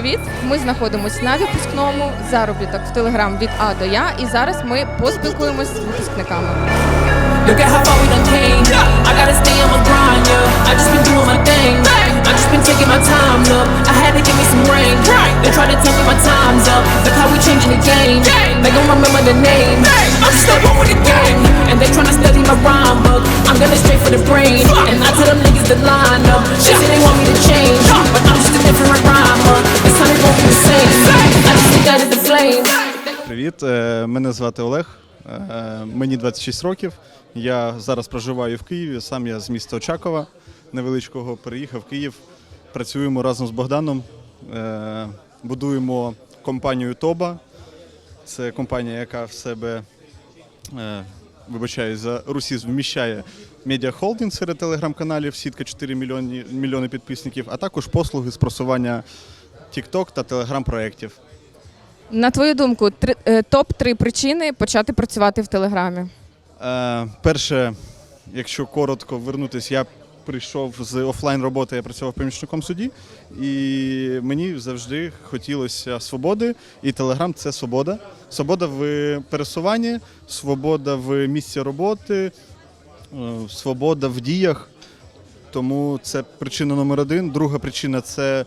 привіт! Ми знаходимося на випускному заробіток в Телеграм від А до Я. І зараз ми поспілкуємось з випускниками. Brain. And I tell them niggas to line up. Say they want me to change. Привіт, е, мене звати Олег. е, Мені 26 років. Я зараз проживаю в Києві. Сам я з міста Очакова невеличкого. Переїхав в Київ. Працюємо разом з Богданом. е, Будуємо компанію Тоба. Це компанія, яка в себе, вибачаю, за русізм вміщає медіахолдинг серед телеграм-каналів, сітка 4 мільйони, мільйони підписників, а також послуги з просування TikTok та телеграм-проєктів. На твою думку, е, топ 3 причини почати працювати в Телеграмі. Е, перше, якщо коротко вернутися, я прийшов з офлайн роботи, я працював помічником судді, і мені завжди хотілося свободи. І Телеграм це свобода. Свобода в пересуванні, свобода в місці роботи, е, свобода в діях. Тому це причина номер один. Друга причина це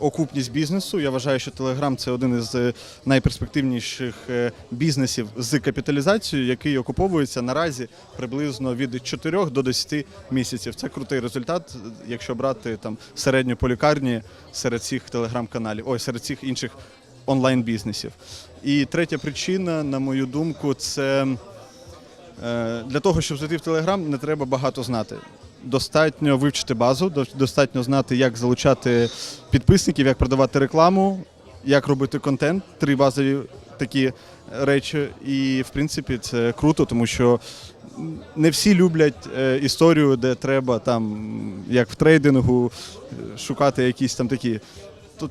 окупність бізнесу. Я вважаю, що Telegram – це один із е, найперспективніших е, бізнесів з капіталізацією, який окуповується наразі приблизно від 4 до 10 місяців. Це крутий результат, якщо брати там середню по лікарні серед цих телеграм-каналів, ой, серед цих інших онлайн-бізнесів. І третя причина, на мою думку, це Е, Для того, щоб зайти в Телеграм, не треба багато знати. Достатньо вивчити базу, достатньо знати, як залучати підписників, як продавати рекламу, як робити контент, три базові такі речі. І, в принципі, це круто, тому що не всі люблять е, історію, де треба там, як в трейдингу, е, шукати якісь там такі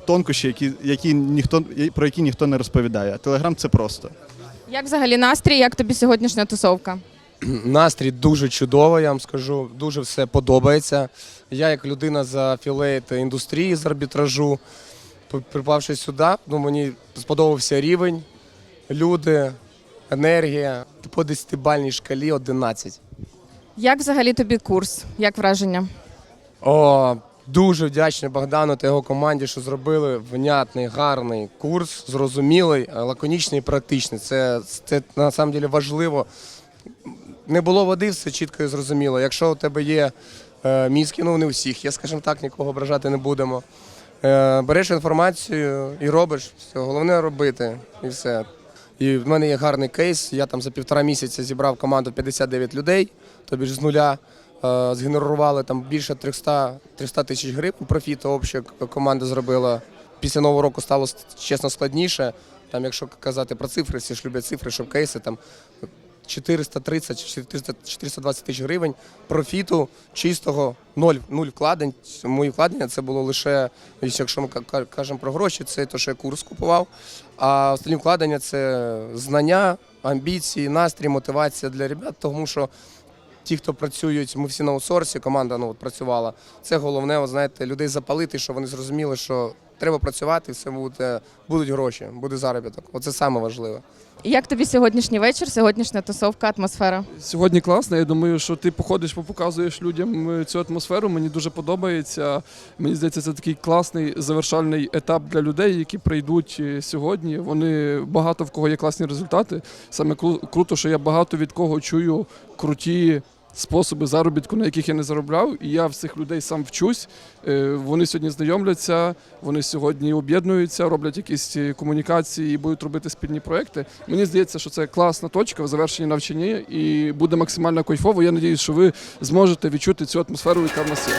тонкощі, які, які ніхто, про які ніхто не розповідає. Телеграм це просто. Як взагалі настрій? Як тобі сьогоднішня тусовка? Настрій дуже чудовий, я вам скажу. Дуже все подобається. Я, як людина з афілейт індустрії з арбітражу, припавши сюди, ну, мені сподобався рівень, люди, енергія. По 10-бальній шкалі 11. Як взагалі тобі курс? Як враження? О, дуже вдячний Богдану та його команді, що зробили внятний, гарний курс, зрозумілий, лаконічний і практичний. Це, це на самом деле важливо. Не було води, все чітко і зрозуміло. Якщо у тебе є е, мізки, ну не всіх, я, скажімо так, нікого ображати не будемо. Е, береш інформацію і робиш. Все, головне робити і все. І в мене є гарний кейс. Я там за півтора місяця зібрав команду 59 людей, тобі ж з нуля. Е, Згенерували там більше 300 300 тисяч гривень профіту обща команда зробила. Після нового року стало чесно складніше. Там, якщо казати про цифри, всі ж люблять цифри, щоб кейси там 430 400 420 тисяч гривень профіту чистого, ноль, нуль вкладень. Мої вкладення це було лише, якщо ми ка- ка- кажемо про гроші, це те, що я курс купував. А остальні вкладення це знання, амбіції, настрій, мотивація для ребят, тому що ті, хто працюють, ми всі на аутсорсі, команда ну, от, працювала. Це головне, от, знаєте, людей запалити, щоб вони зрозуміли, що треба працювати, все буде, будуть гроші, буде заробіток. Оце саме важливе. І Як тобі сьогоднішній вечір, сьогоднішня тусовка, атмосфера? Сьогодні класно. Я думаю, що ти походиш, показуєш людям е, цю атмосферу. Мені дуже подобається. Мені здається, це такий класний завершальний етап для людей, які прийдуть е, сьогодні. Вони багато в кого є класні результати. Саме круто, що я багато від кого чую круті. Способи заробітку, на яких я не заробляв, і я в цих людей сам вчусь. Е, Вони сьогодні знайомляться, вони сьогодні об'єднуються, роблять якісь е, комунікації і будуть робити спільні проекти. Мені здається, що це класна точка в завершенні навчання і буде максимально кайфово. Я сподіваюся, що ви зможете відчути цю атмосферу, яка в нас є.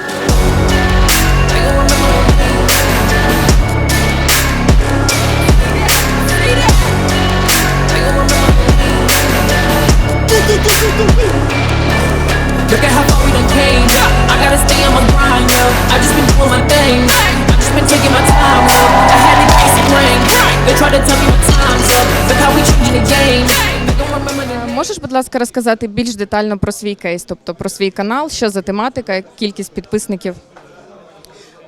Look at how far we done came. I gotta stay on my grind, yo. I just been doing my thing. I just been taking my time, yo. I had it get some rain. They try to tell me my time's up. Look how we changing the game. Е, Можеш, будь ласка, розказати більш детально про свій кейс, тобто про свій канал, що за тематика, кількість підписників?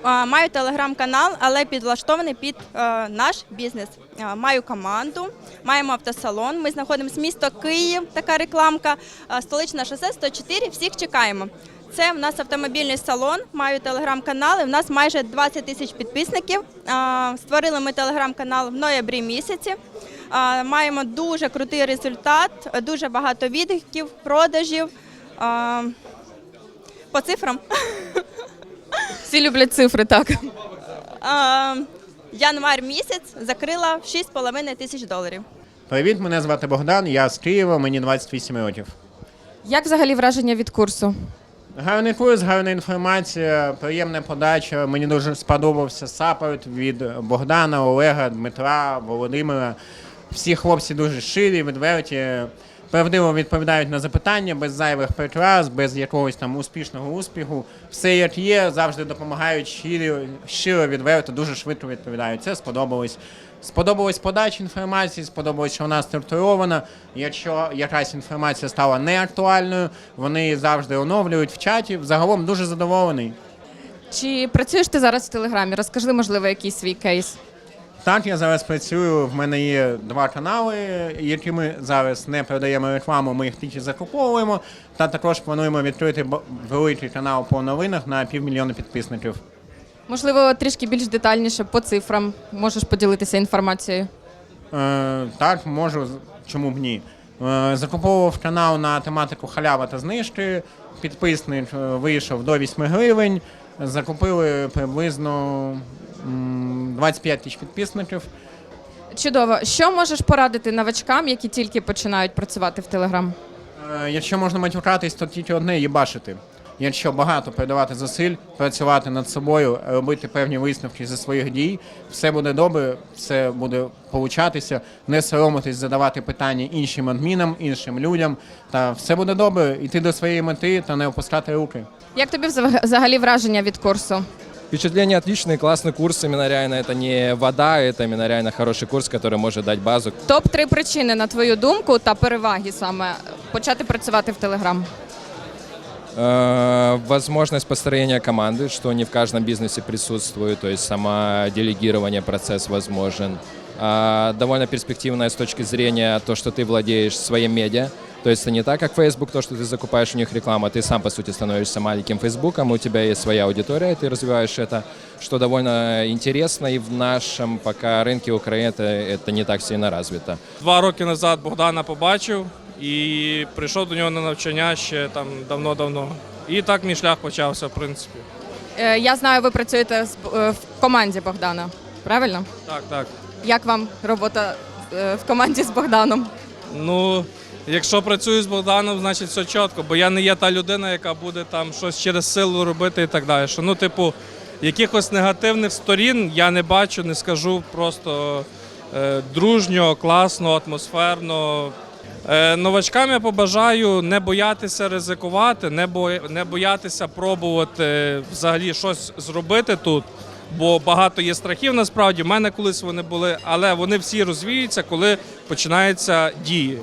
Маю телеграм-канал, але підлаштований під е, наш бізнес. Маю команду, маємо автосалон. Ми знаходимося місто Київ, така рекламка, а, столичне шосе 104. Всіх чекаємо. Це в нас автомобільний салон, маю телеграм-канал. В нас майже 20 тисяч підписників. Створили ми телеграм-канал в ноябрі місяці. Маємо дуже крутий результат, дуже багато відгуків, продажів. По цифрам. Всі люблять цифри, так. А, Январ місяць закрила в 6,5 тисяч доларів. Привіт, мене звати Богдан, я з Києва, мені 28 років. Як взагалі враження від курсу? Гарний курс, гарна інформація, приємна подача. Мені дуже сподобався сапорт від Богдана, Олега, Дмитра, Володимира. Всі хлопці дуже щирі, відверті, правдиво відповідають на запитання, без зайвих прикрас, без якогось там успішного успіху. Все як є, завжди допомагають щиро, щиро відверто, дуже швидко відповідають. Це сподобалось. Сподобалась подача інформації, сподобалось, що вона структурована. Якщо якась інформація стала неактуальною, вони завжди оновлюють в чаті. Загалом дуже задоволений. Чи працюєш ти зараз в Телеграмі? Розкажи, можливо, якийсь свій кейс. Так, я зараз працюю. В мене є два канали, які ми зараз не продаємо рекламу, ми їх тільки закуповуємо. Та також плануємо відкрити великий канал по новинах на півмільйона підписників. Можливо, трішки більш детальніше по цифрам можеш поділитися інформацією. Е, так, можу, чому б ні. Е, закуповував канал на тематику халява та знижки. Підписник е, вийшов до 8 гривень. Закупили приблизно 25 тисяч підписників. Чудово. Що можеш порадити новачкам, які тільки починають працювати в Телеграм? Е, Якщо можна матюкатись, то тільки одне їбашити. Якщо багато передавати зусиль, працювати над собою, робити певні висновки зі своїх дій, все буде добре, все буде получатися, не соромитись задавати питання іншим адмінам, іншим людям, та все буде добре, йти до своєї мети та не опускати руки. Як тобі взаг- взагалі враження від курсу? Впечатление отличные, классный курс. Именно реально это не вода, это именно реально хороший курс, который может дать базу. Топ 3 причини, на твою думку, та переваги саме почати працювати в Телеграм. Э, Возможность построения команды, что не в каждом бизнесе присутствует, то есть самоделегирование процесс возможен. А, Довольно перспективная с точки зрения то, что ты владеешь своим медиа. То есть это не так, как Facebook, то, что ты закупаешь у них рекламу, а ты сам, по сути, становишься маленьким Фейсбуком, у тебя есть своя аудитория, ты развиваешь это, что довольно интересно, и в нашем пока рынке Украины это, это не так сильно развито. Два роки назад Богдана побачив і прийшов до нього на навчання ще там давно-давно. І так мій шлях почався, в принципі. Е, Я знаю, ви працюєте з- е, в команді Богдана. Правильно? Так, так. Як вам робота е, в команді з Богданом? Ну, якщо працюю з Богданом, значить все чітко, бо я не є та людина, яка буде там щось через силу робити і так далі. Що, ну, типу, якихось негативних сторін я не бачу, не скажу просто е, дружньо, класно, атмосферно. Е, новачкам я побажаю не боятися ризикувати, не, бо, не боятися пробувати взагалі щось зробити тут. Бо багато є страхів насправді. В мене колись вони були, але вони всі розвіються, коли починаються дії.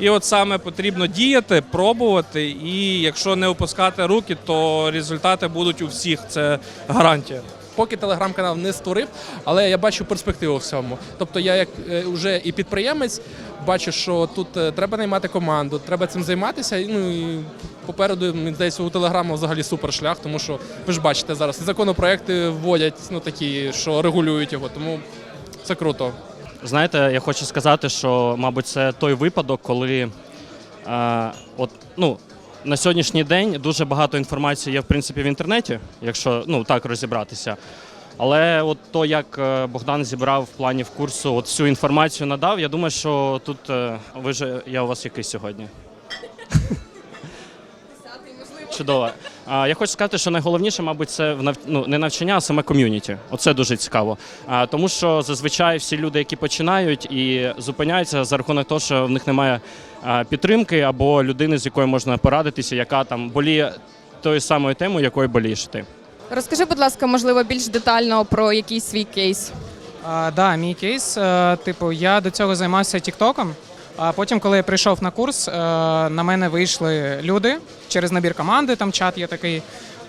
І от саме потрібно діяти, пробувати, і якщо не опускати руки, то результати будуть у всіх. Це гарантія. поки телеграм-канал не створив, але я бачу перспективу в цьому. Тобто я як е, вже і підприємець бачу, що тут е, треба наймати команду, треба цим займатися. Ну і попереду мені здається, у телеграму взагалі супер шлях, тому що ви ж бачите зараз законопроекти вводять ну такі, що регулюють його. Тому це круто. Знаєте, я хочу сказати, що, мабуть, це той випадок, коли е, от, ну, на сьогоднішній день дуже багато інформації є в принципі в інтернеті, якщо ну, так розібратися. Але от то, як е, Богдан зібрав в плані в курсу, от всю інформацію надав, я думаю, що тут е, ви же я у вас який сьогодні. Чудово. А, я хочу сказати, що найголовніше, мабуть, це в нав... ну, не навчання, а саме ком'юніті. Оце дуже цікаво. А, тому що зазвичай всі люди, які починають і зупиняються за рахунок того, що в них немає а, підтримки або людини, з якою можна порадитися, яка там боліє тою самою темою, якою болієш ти. Розкажи, будь ласка, можливо, більш детально про якийсь свій кейс. А, да, мій кейс. е, Типу, я до цього займався Тіктоком. А потім, коли я прийшов на курс, е, на мене вийшли люди через набір команди, там чат є такий.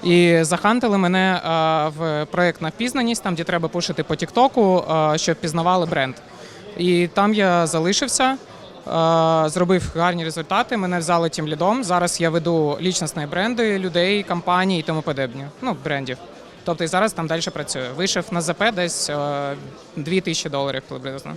І захантили мене е, в проєкт на впізнаність, там де треба пушити по Тіктоку, е, щоб пізнавали бренд. І там я залишився, зробив гарні результати. Мене взяли тим лідом. Зараз я веду лічностні бренди людей, компаній і тому подібне. Ну, брендів. Тобто і зараз там далі працюю. Вийшов на ЗП десь е, 2000 доларів приблизно.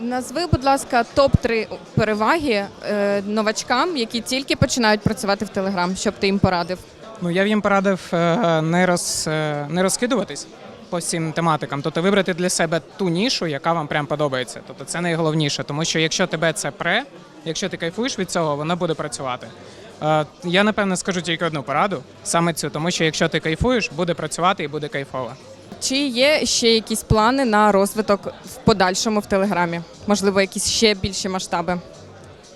Назви, будь ласка, топ-3 переваги е, новачкам, які тільки починають працювати в Телеграм, щоб ти їм порадив. Ну я б їм порадив е, не, роз, е, не розкидуватись по всім тематикам, тобто вибрати для себе ту нішу, яка вам прям подобається. Тобто це найголовніше, тому що якщо тебе це пре, якщо ти кайфуєш від цього, воно буде працювати. Е, Я напевно скажу тільки одну пораду, саме цю, тому що якщо ти кайфуєш, буде працювати і буде кайфово. Чи є ще якісь плани на розвиток в подальшому в Телеграмі? Можливо, якісь ще більші масштаби?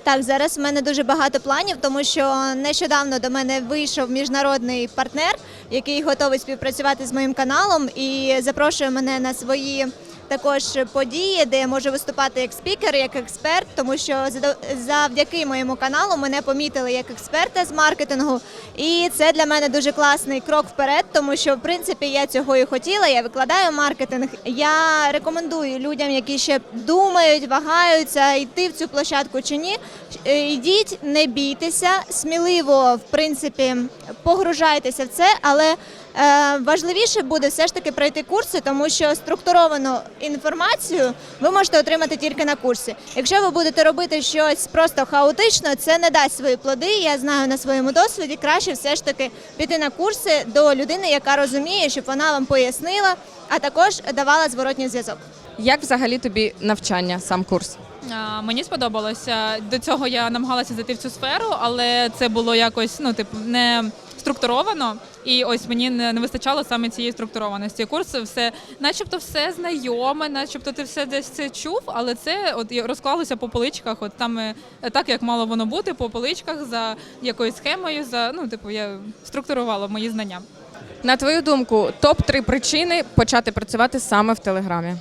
Так, зараз в мене дуже багато планів, тому що нещодавно до мене вийшов міжнародний партнер, який готовий співпрацювати з моїм каналом і запрошує мене на свої також події, де я можу виступати як спікер, як експерт, тому що завдяки моєму каналу мене помітили як експерта з маркетингу. І це для мене дуже класний крок вперед, тому що в принципі я цього і хотіла. Я викладаю маркетинг. Я рекомендую людям, які ще думають, вагаються йти в цю площадку чи ні. е, Йдіть, не бійтеся, сміливо, в принципі, погружайтеся в це, але важливіше буде все ж таки пройти курси, тому що структуровану інформацію ви можете отримати тільки на курсі. Якщо ви будете робити щось просто хаотично, це не дасть свої плоди. Я знаю на своєму досвіді. Краще все ж таки піти на курси до людини, яка розуміє, щоб вона вам пояснила, а також давала зворотній зв'язок. Як взагалі тобі навчання, сам курс? А, Мені сподобалося. До цього я намагалася зайти в цю сферу, але це було якось ну, типу, не структуровано. І ось мені не, вистачало саме цієї структурованості. Курс все, начебто, все знайоме, начебто ти все десь це чув, але це от розклалося по поличках. От там е, так, як мало воно бути, по поличках за якоюсь схемою. За ну, типу, я структурувала мої знання. На твою думку, топ-3 причини почати працювати саме в Телеграмі.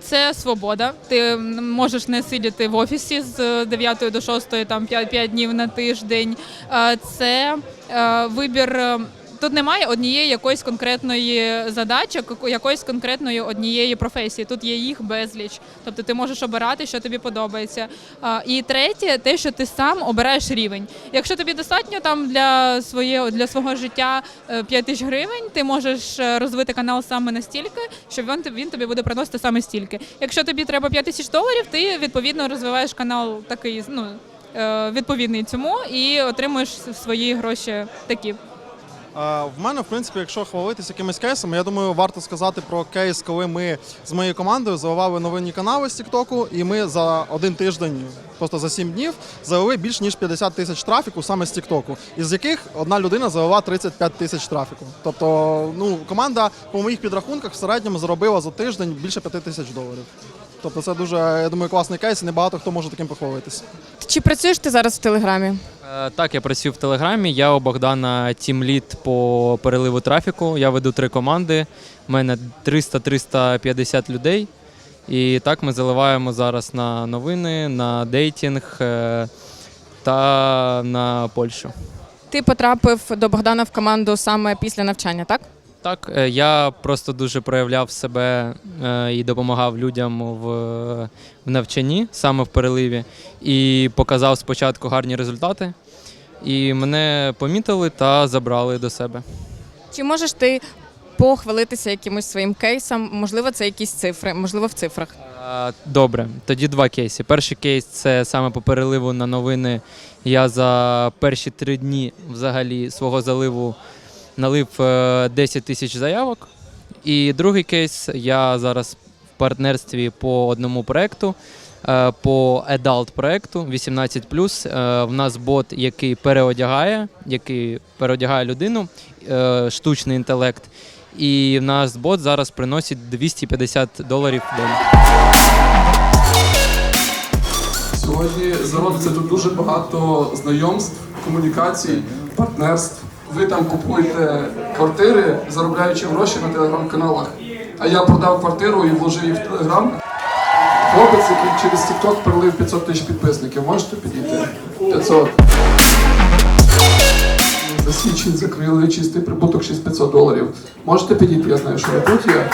Це свобода. Ти можеш не сидіти в офісі з 9 до 6, там 5, 5 днів на тиждень. Це е, вибір. Е, Тут немає однієї якоїсь конкретної задачі, яко- якоїсь конкретної однієї професії. Тут є їх безліч. Тобто ти можеш обирати, що тобі подобається. І третє, те, що ти сам обираєш рівень. Якщо тобі достатньо там для своєї для свого життя 5 тисяч гривень, ти можеш е, розвити канал саме настільки, що він, він тобі буде приносити саме стільки. Якщо тобі треба 5 тисяч доларів, ти відповідно розвиваєш канал такий, ну е, відповідний цьому і отримуєш свої гроші такі. В мене, в принципі, якщо хвалитися якимись кейсами, я думаю, варто сказати про кейс, коли ми з моєю командою завивали новинні канали з Тіктоку, і ми за один тиждень, просто за сім днів, завели більш ніж 50 тисяч трафіку саме з Тіктоку, із яких одна людина завела 35 тисяч трафіку. Тобто, ну, команда по моїх підрахунках в середньому заробила за тиждень більше 5 тисяч доларів. Тобто це дуже, я думаю, класний кейс, і небагато хто може таким похвалитися. Чи працюєш ти зараз в Телеграмі? Е, Так, я працюю в Телеграмі. Я у Богдана тімліт по переливу трафіку. Я веду три команди. У мене 300-350 людей. І так ми заливаємо зараз на новини, на дейтінг е, та на Польщу. Ти потрапив до Богдана в команду саме після навчання, так? Так, е, я просто дуже проявляв себе е, і допомагав людям в, в навчанні, саме в переливі, і показав спочатку гарні результати. І мене помітили та забрали до себе. Чи можеш ти похвалитися якимось своїм кейсом? Можливо, це якісь цифри, можливо, в цифрах. Е, Добре, тоді два кейси. Перший кейс це саме по переливу на новини. Я за перші три дні взагалі свого заливу налив е, 10 тисяч заявок. І другий кейс я зараз в партнерстві по одному проекту. е, По adult проекту 18 Е, В нас бот, який переодягає, який переодягає людину, е, штучний інтелект. І в нас бот зараз приносить 250 доларів в день. Сьогодні зародиться тут дуже багато знайомств, комунікацій, партнерств. Ви там купуєте квартири, заробляючи гроші на телеграм-каналах. А я продав квартиру і вложив її в телеграм. Хлопець, який через TikTok перелив 500 тисяч підписників. Можете підійти? 500. засвідчень, закрили чистий прибуток 6500 доларів. Можете підійти, я знаю, що ви тут є.